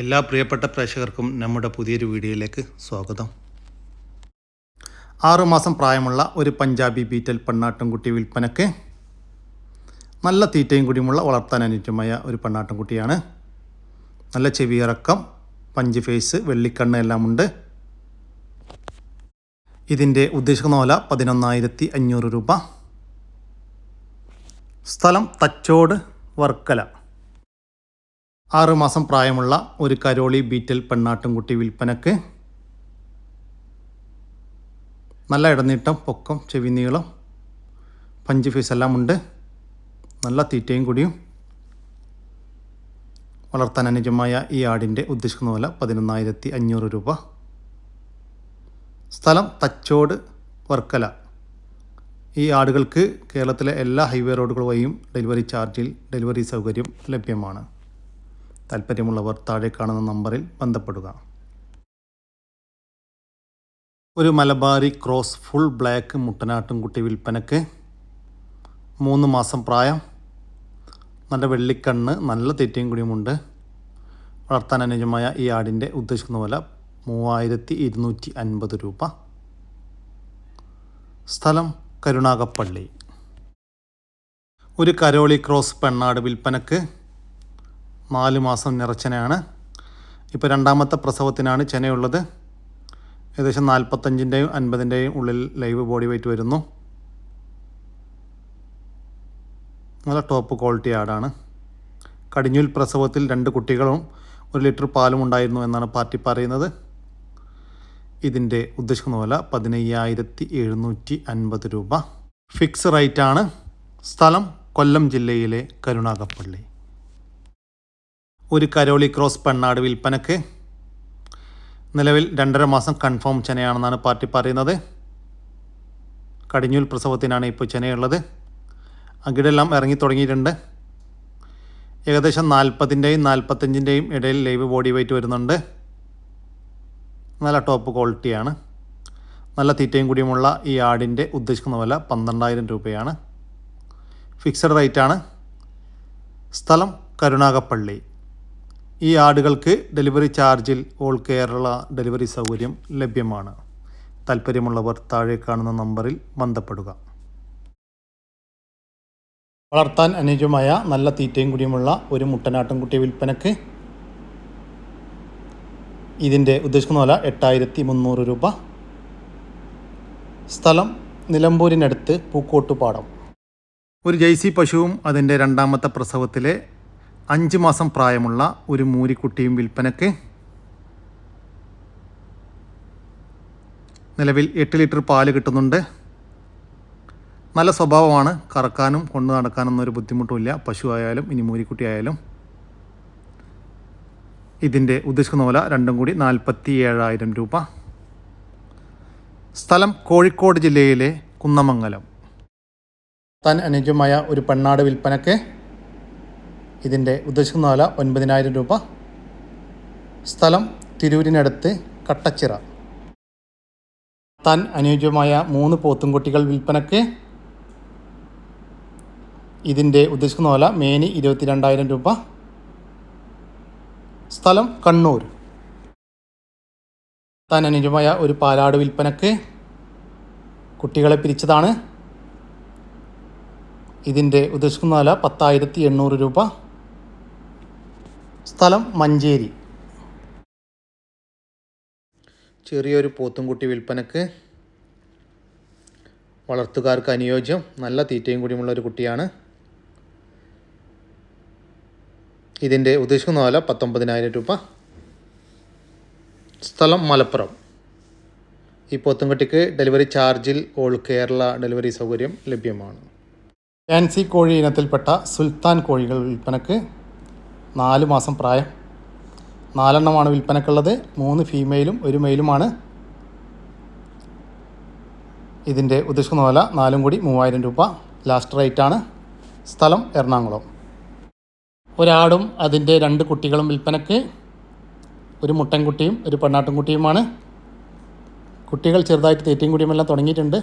എല്ലാ പ്രിയപ്പെട്ട പ്രേക്ഷകർക്കും നമ്മുടെ പുതിയൊരു വീഡിയോയിലേക്ക് സ്വാഗതം. ആറുമാസം പ്രായമുള്ള ഒരു പഞ്ചാബി ബീറ്റൽ പെണ്ണാട്ടുംകുട്ടി വിൽപ്പനക്ക് നല്ല തീറ്റയും കൂടിയുമുള്ള വളർത്താൻ അനുജ്യമായ ഒരു പെണ്ണാട്ടുംകുട്ടിയാണ്. നല്ല ചെവിയിറക്കം പഞ്ച് ഫേസ് വെള്ളിക്കണ്ണ് എല്ലാം ഉണ്ട്. ഇതിന്റെ ഉദ്ദേശിക്കുന്ന വില പതിനൊന്നായിരത്തി അഞ്ഞൂറ് രൂപ. സ്ഥലം തച്ചോട് വർക്കല. ആറുമാസം പ്രായമുള്ള ഒരു കരോളി ബീറ്റൽ പെണ്ണാട്ടുംകുട്ടി വിൽപ്പനക്ക് നല്ല ഇടനീട്ടം പൊക്കം ചെവി നീളം പഞ്ച് ഫീസ് എല്ലാം ഉണ്ട്. നല്ല തീറ്റയും കൂടിയും വളർത്താൻ അനുജമായ ഈ ആടിന്റെ ഉദ്ദേശിക്കുന്ന വില പതിനൊന്നായിരത്തി അഞ്ഞൂറ് രൂപ. സ്ഥലം തച്ചോട് വർക്കല. ഈ ആടുകൾക്ക് കേരളത്തിലെ എല്ലാ ഹൈവേ റോഡുകൾ വഴിയും ഡെലിവറി ചാർജിൽ ഡെലിവറി സൗകര്യം ലഭ്യമാണ്. താല്പര്യമുള്ളവർ താഴെ കാണുന്ന നമ്പറിൽ ബന്ധപ്പെടുക. ഒരു മലബാരി ക്രോസ് ഫുൾ ബ്ലാക്ക് മുട്ടനാട്ടുംകുട്ടി വിൽപ്പനക്ക് മൂന്ന് മാസം പ്രായം. നല്ല വെള്ളിക്കണ്ണ് നല്ല തെറ്റിയും കൂടിയുമുണ്ട്. വളർത്താൻ അനുജമായ ഈ ആടിന്റെ ഉദ്ദേശിക്കുന്ന വില മൂവായിരത്തി ഇരുന്നൂറ്റി അൻപത് രൂപ. സ്ഥലം കരുണാകപ്പള്ളി ഒരു കരോളി ക്രോസ് പെണ്ണാട് വിൽപ്പനക്ക് നാല് മാസം നിറച്ചനയാണ്. ഇപ്പോൾ രണ്ടാമത്തെ പ്രസവത്തിനാണ് ചെനയുള്ളത്. ഏകദേശം നാൽപ്പത്തഞ്ചിന്റെയും അൻപതിന്റെയും ഉള്ളിൽ ലൈവ് ബോഡി വെയിറ്റ് വരുന്നു. നല്ല ടോപ്പ് ക്വാളിറ്റി ആടാണ് കടിഞ്ഞൂൽ പ്രസവത്തിൽ രണ്ട് കുട്ടികളും ഒരു ലിറ്റർ പാലും ഉണ്ടായിരുന്നു എന്നാണ് പാർട്ടി പറയുന്നത്. ഇതിന്റെ ഉദ്ദേശിക്കുന്ന വില പതിനയ്യായിരത്തി എഴുന്നൂറ്റി അൻപത് രൂപ. ഫിക്സ് റേറ്റാണ്. സ്ഥലം കൊല്ലം ജില്ലയിലെ കരുണാകപ്പള്ളി. ഒരു കരോളി ക്രോസ് പെണ്ണാട് വിൽപ്പനക്ക്. നിലവിൽ രണ്ടര മാസം കൺഫേം ചെനയാണെന്നാണ് പാർട്ടി പറയുന്നത്. കടിഞ്ഞൂൽ പ്രസവത്തിനാണ് ഇപ്പോൾ ചെനയുള്ളത് അകിടെല്ലാം ഇറങ്ങി തുടങ്ങിയിട്ടുണ്ട്. ഏകദേശം നാൽപ്പതിന്റെയും നാൽപ്പത്തഞ്ചിന്റെയും ഇടയിൽ ലൈവ് ബോഡി വെയിറ്റ് വരുന്നുണ്ട്. നല്ല ടോപ്പ് ക്വാളിറ്റിയാണ്. നല്ല തീറ്റയും കൂടിയുമുള്ള ഈ ആടിന്റെ ഉദ്ദേശിക്കുന്ന വില പന്ത്രണ്ടായിരം രൂപയാണ്. ഫിക്സഡ് റേറ്റാണ്. സ്ഥലം കരുണാകപ്പള്ളി ഈ ആടുകൾക്ക് ഡെലിവറി ചാർജിൽ ഓൾ കേരള ഡെലിവറി സൗകര്യം ലഭ്യമാണ്. താല്പര്യമുള്ളവർ താഴെ കാണുന്ന നമ്പറിൽ ബന്ധപ്പെടുക. വളർത്താൻ അനുയോജ്യമായ നല്ല തീറ്റയും കൂടിയുമുള്ള ഒരു മുട്ടനാട്ടും കുട്ടി വിൽപ്പനക്ക് ഇതിന്റെ ഉദ്ദേശിക്കുന്ന വില എട്ടായിരത്തി മുന്നൂറ് രൂപ. സ്ഥലം നിലമ്പൂരിനടുത്ത് പൂക്കോട്ടുപാടം. ഒരു ജെയ്സി പശുവും അതിന്റെ രണ്ടാമത്തെ പ്രസവത്തിലെ അഞ്ച് മാസം പ്രായമുള്ള ഒരു മൂരിക്കുട്ടിയും വിൽപ്പനക്ക് നിലവിൽ എട്ട് ലിറ്റർ പാൽ കിട്ടുന്നുണ്ട്. നല്ല സ്വഭാവമാണ്. കറക്കാനും കൊണ്ടു നടക്കാനൊന്നും ഒരു ബുദ്ധിമുട്ടുമില്ല. പശു ആയാലും ഇനി മൂരിക്കുട്ടി ആയാലും. ഇതിന്റെ ഉദ്ദേശിക്കുന്ന വില രണ്ടും കൂടി നാൽപ്പത്തി ഏഴായിരം രൂപ. സ്ഥലം കോഴിക്കോട് ജില്ലയിലെ കുന്നമംഗലം. താൻ അനുയോജ്യമായ ഒരു പെണ്ണാട് വിൽപ്പനക്ക് ഇതിന്റെ ഉദ്ദേശിക്കുന്ന വില ഒൻപതിനായിരം രൂപ. സ്ഥലം തിരൂരിനടുത്ത് കട്ടച്ചിറ. താൻ അനുയോജ്യമായ മൂന്ന് പോത്തുംകുട്ടികൾ വിൽപ്പനക്ക് ഇതിന്റെ ഉദ്ദേശിക്കുന്ന വില മേനി ഇരുപത്തിരണ്ടായിരം രൂപ. സ്ഥലം കണ്ണൂർ. താൻ അനുയോജ്യമായ ഒരു പാലാട് വിൽപ്പനക്ക് കുട്ടികളെ പിരിച്ചതാണ്. ഇതിന്റെ ഉദ്ദേശിക്കുന്ന വില പത്തായിരത്തി എണ്ണൂറ് രൂപ. സ്ഥലം മഞ്ചേരി. ചെറിയൊരു പോത്തുംകുട്ടി വിൽപ്പനക്ക് വളർത്തുകാർക്ക് അനുയോജ്യം നല്ല തീറ്റയും കൂടിയുമുള്ള ഒരു കുട്ടിയാണ്. ഇതിന്റെ ഉദ്ദേശിക്കുന്ന വില പത്തൊമ്പതിനായിരം രൂപ. സ്ഥലം മലപ്പുറം. ഈ പോത്തുംകുട്ടിക്ക് ഡെലിവറി ചാർജിൽ ഓൾ കേരള ഡെലിവറി സൗകര്യം ലഭ്യമാണ്. ഫാൻസി കോഴി ഇനത്തിൽപ്പെട്ട സുൽത്താൻ കോഴികൾ വിൽപ്പനക്ക് നാല് മാസം പ്രായം. നാലെണ്ണമാണ് വിൽപ്പനക്കുള്ളത്. മൂന്ന് ഫീമെയിലും ഒരു മെയിലുമാണ് ഇതിന്റെ ഉദ്ദേശിക്കുന്ന വില നാലും കൂടി മൂവായിരം രൂപ. ലാസ്റ്റ് റേറ്റാണ് സ്ഥലം എറണാകുളം. ഒരാടും അതിന്റെ രണ്ട് കുട്ടികളും വിൽപ്പനക്ക്. ഒരു മുട്ടൻകുട്ടിയും ഒരു പെണ്ണാട്ടുംകുട്ടിയുമാണ്. കുട്ടികൾ ചെറുതായിട്ട് തേറ്റിയും കുടിയുമെല്ലാം തുടങ്ങിയിട്ടുണ്ട്.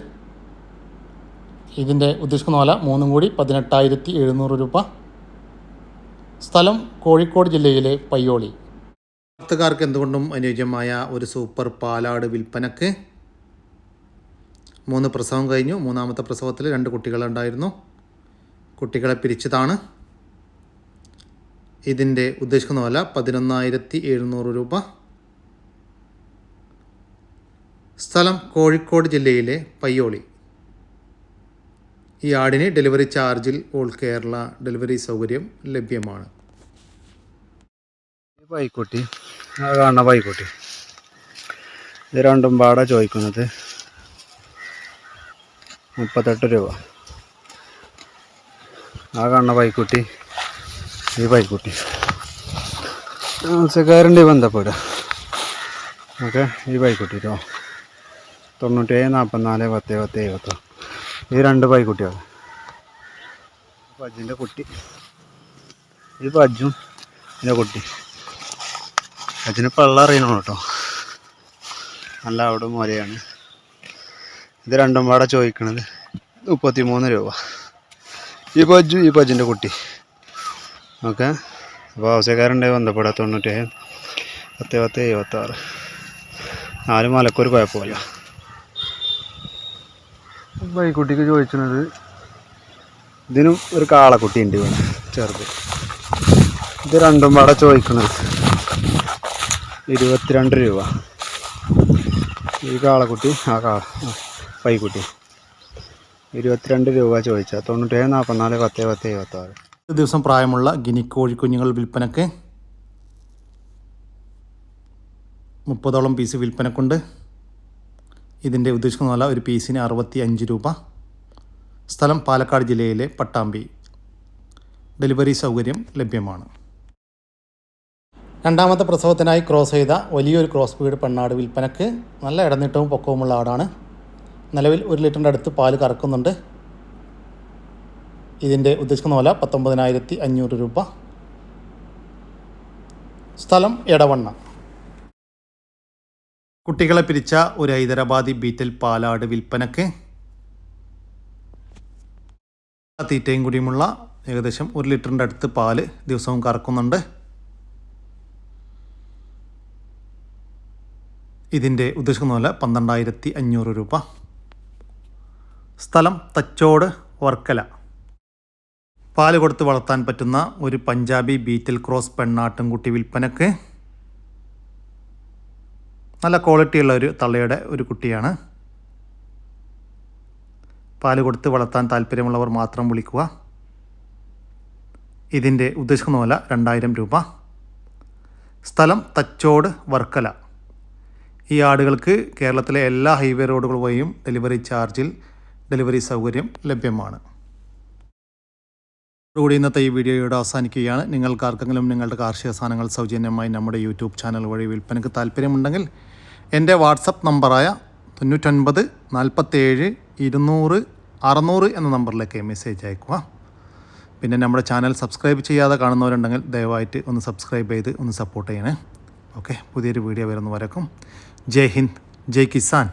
ഇതിന്റെ ഉദ്ദേശിക്കുന്ന വില മൂന്നും കൂടി പതിനെട്ടായിരത്തി എഴുന്നൂറ് രൂപ. സ്ഥലം കോഴിക്കോട് ജില്ലയിലെ പയ്യോളി. വാർത്തക്കാർക്ക് എന്തുകൊണ്ടും അനുയോജ്യമായ ഒരു സൂപ്പർ പാലാട് വിൽപ്പനക്ക് മൂന്ന് പ്രസവം കഴിഞ്ഞു. മൂന്നാമത്തെ പ്രസവത്തിൽ രണ്ട് കുട്ടികളുണ്ടായിരുന്നു. കുട്ടികളെ പിരിച്ചതാണ്. ഇതിന്റെ ഉദ്ദേശിക്കുന്ന വില പതിനൊന്നായിരത്തി എഴുന്നൂറ് രൂപ. സ്ഥലം കോഴിക്കോട് ജില്ലയിലെ പയ്യോളി. ഈ ആടിന് ഡെലിവറി ചാർജിൽ ഓൾ കേരള ഡെലിവറി സൗകര്യം ലഭ്യമാണ്. പൈക്കുട്ടി കാണുന്ന പൈക്കുട്ടി. ഇത് രണ്ടും പാടാ ചോദിക്കുന്നത്. മുപ്പത്തെട്ട് രൂപ. ആ കാണുന്ന പൈക്കുട്ടി ഈ പൈക്കുട്ടി. മത്സ്യക്കാരന്റെ ബന്ധപ്പെടുക ഓക്കെ ഈ പൈക്കുട്ടി കേട്ടോ തൊണ്ണൂറ്റേഴ് നാൽപ്പത്തിനാല് പത്ത് പത്ത് എഴുപത്തോ ഈ രണ്ട് പൈക്കുട്ടികൾ പജ്ജിന്റെ കുട്ടി. ഈ പജ്ജും എന്റെ കുട്ടി. അതിന് പള്ള അറിയണം കേട്ടോ നല്ല അവിടെ മുരയാണ്. ഇത് രണ്ടും പാടെ ചോദിക്കണത് മുപ്പത്തി മൂന്ന് രൂപ. ഈ പജ്ജു ഈ പജ്ജിന്റെ കുട്ടി. ഓക്കെ. അപ്പോൾ ആവശ്യക്കാരുണ്ടായി ബന്ധപ്പെടാം തൊണ്ണൂറ്റേഴ് പത്ത് പത്ത് എഴുപത്താറ്. നാല് മലക്കൊരു കുഴപ്പമില്ല. ബൈക്കുട്ടിക്ക് ചോദിച്ചത്? ഇതിനും ഒരു കാളക്കുട്ടി ഉണ്ട് ചെറുത്. ഇത് രണ്ടും പാടെ ചോദിക്കുന്നത് ഇരുപത്തിരണ്ട് രൂപ. ഈ കാളക്കുട്ടി ആ കാള ബൈക്കുട്ടി പൈക്കുട്ടി. ഇരുപത്തിരണ്ട് രൂപ ചോദിച്ചാൽ തൊണ്ണൂറ്റേഴ് നാൽപ്പത്തിനാല് പത്ത് പത്ത് എഴുപത്താറ് ഒരു ദിവസം പ്രായമുള്ള ഗിനിക്കോഴി കുഞ്ഞുങ്ങൾ വിൽപ്പനക്ക് മുപ്പതോളം പീസ് വിൽപ്പനക്കുണ്ട്. ഇതിന്റെ ഉദ്ദേശിക്കുന്ന വില ഒരു പീസിന് അറുപത്തി അഞ്ച് രൂപ. സ്ഥലം പാലക്കാട് ജില്ലയിലെ പട്ടാമ്പി. ഡെലിവറി സൗകര്യം ലഭ്യമാണ്. രണ്ടാമത്തെ പ്രസവത്തിനായി ക്രോസ് ചെയ്ത വലിയൊരു ക്രോസ് ബീഡ് പെണ്ണാട് വിൽപ്പനക്ക് നല്ല ഇടനീട്ടവും പൊക്കവുമുള്ള ആടാണ്. നിലവിൽ ഒരു ലിറ്ററിന്റെ അടുത്ത് പാൽ കറക്കുന്നുണ്ട്. ഇതിന്റെ ഉദ്ദേശിക്കുന്ന വില പത്തൊമ്പതിനായിരത്തി അഞ്ഞൂറ് രൂപ. സ്ഥലം എടവണ്ണ. കുട്ടികളെ പിരിച്ച ഒരു ഹൈദരാബാദി ബീറ്റൽ പാലാട് വിൽപ്പനക്ക് തീറ്റയും കൂടിയുമുള്ള ഏകദേശം ഒരു ലിറ്ററിന്റെ അടുത്ത് പാൽ ദിവസവും കറക്കുന്നുണ്ട്. ഇതിന്റെ ഉദ്ദേശിക്കുന്ന പോലെ പന്ത്രണ്ടായിരത്തി അഞ്ഞൂറ് രൂപ. സ്ഥലം തച്ചോട് വർക്കല. പാൽ കൊടുത്ത് വളർത്താൻ പറ്റുന്ന ഒരു പഞ്ചാബി ബീറ്റൽ ക്രോസ് പെണ്ണാട്ടുംകുട്ടി വിൽപ്പനക്ക് നല്ല ക്വാളിറ്റിയുള്ള ഒരു തള്ളയുടെ ഒരു കുട്ടിയാണ്. പാൽ കൊടുത്ത് വളർത്താൻ താല്പര്യമുള്ളവർ മാത്രം വിളിക്കുക. ഇതിന്റെ ഉദ്ദേശിക്കുന്ന വില രണ്ടായിരം രൂപ. സ്ഥലം തച്ചോട് വർക്കല. ഈ ആടുകൾക്ക് കേരളത്തിലെ എല്ലാ ഹൈവേ റോഡുകൾ വഴിയും ഡെലിവറി ചാർജിൽ ഡെലിവറി സൗകര്യം ലഭ്യമാണ്. കൂടി ഇന്നത്തെ ഈ വീഡിയോയോട് അവസാനിക്കുകയാണ്. നിങ്ങൾക്ക് ആർക്കെങ്കിലും നിങ്ങളുടെ കാർഷിക സാധനങ്ങൾ സൗജന്യമായി നമ്മുടെ യൂട്യൂബ് ചാനൽ വഴി വിൽപ്പനയ്ക്ക് താല്പര്യമുണ്ടെങ്കിൽ എന്റെ വാട്സപ്പ് നമ്പറായ തൊണ്ണൂറ്റൊൻപത് നാൽപ്പത്തേഴ് ഇരുന്നൂറ് അറുന്നൂറ് എന്ന നമ്പറിലേക്ക് മെസ്സേജ് അയക്കുക. പിന്നെ നമ്മുടെ ചാനൽ സബ്സ്ക്രൈബ് ചെയ്യാതെ കാണുന്നവരുണ്ടെങ്കിൽ ദയവായിട്ട് ഒന്ന് സബ്സ്ക്രൈബ് ചെയ്ത് ഒന്ന് സപ്പോർട്ട് ചെയ്യണേ. ഓക്കെ പുതിയൊരു വീഡിയോ വരുന്നവരക്കും. ജയ് ഹിന്ദ് ജയ് കിസാൻ.